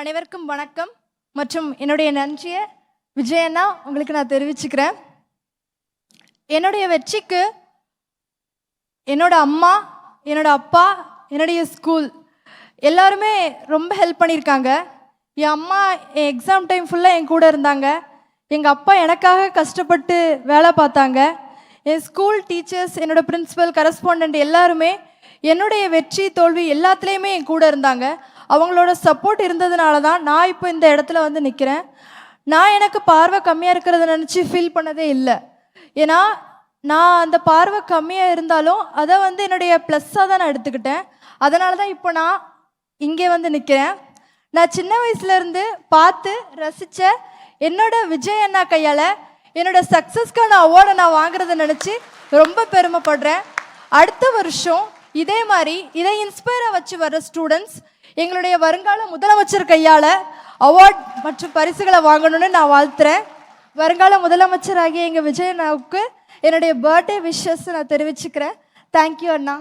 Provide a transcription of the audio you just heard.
அனைவருக்கும் வணக்கம் மற்றும் என்னுடைய நன்றியை விஜயண்ணா உங்களுக்கு நான் தெரிவிச்சுக்கிறேன். என்னுடைய வெற்றிக்கு என்னோட அம்மா என்னோட அப்பா என்னுடைய ஸ்கூல் எல்லாருமே ரொம்ப ஹெல்ப் பண்ணியிருக்காங்க. என் அம்மா என் எக்ஸாம் டைம் ஃபுல்லாக என் கூட இருந்தாங்க. எங்கள் அப்பா எனக்காக கஷ்டப்பட்டு வேலை பார்த்தாங்க. என் ஸ்கூல் டீச்சர்ஸ் என்னோடய பிரின்சிபல் கரஸ்பாண்டன்ட் எல்லாருமே என்னுடைய வெற்றி தோல்வி எல்லாத்துலேயுமே என் கூட இருந்தாங்க. அவங்களோட சப்போர்ட் இருந்ததுனால தான் நான் இப்போ இந்த இடத்துல வந்து நிற்கிறேன் நான் எனக்கு பார்வை கம்மியாக இருக்கிறத நினச்சி ஃபீல் பண்ணதே இல்லை. ஏன்னா நான் அந்த பார்வை கம்மியாக இருந்தாலும் அதை வந்து என்னுடைய ப்ளஸ்ஸாக தான் நான் எடுத்துக்கிட்டேன். அதனால தான் இப்போ நான் இங்கே வந்து நிற்கிறேன் நான் சின்ன வயசுலேருந்து பார்த்து ரசித்த என்னோட விஜய் அண்ணா கையால் என்னோட சக்ஸஸ்க்கான அவார்டை நான் வாங்குறத நினச்சி ரொம்ப பெருமைப்படுறேன். அடுத்த வருஷம் இதே மாதிரி இதை இன்ஸ்பயராக வச்சு வர்ற ஸ்டூடெண்ட்ஸ் எங்களுடைய வருங்கால முதலமைச்சர் கையால் அவார்ட் மற்றும் பரிசுகளை வாங்கணும்னு நான் வாழ்த்துறேன். வருங்கால முதலமைச்சராகிய எங்கள் விஜய் அண்ணாவுக்கு என்னுடைய பர்த்டே விஷஸ் நான் தெரிவிச்சுக்கிறேன். தேங்க்யூ அண்ணா.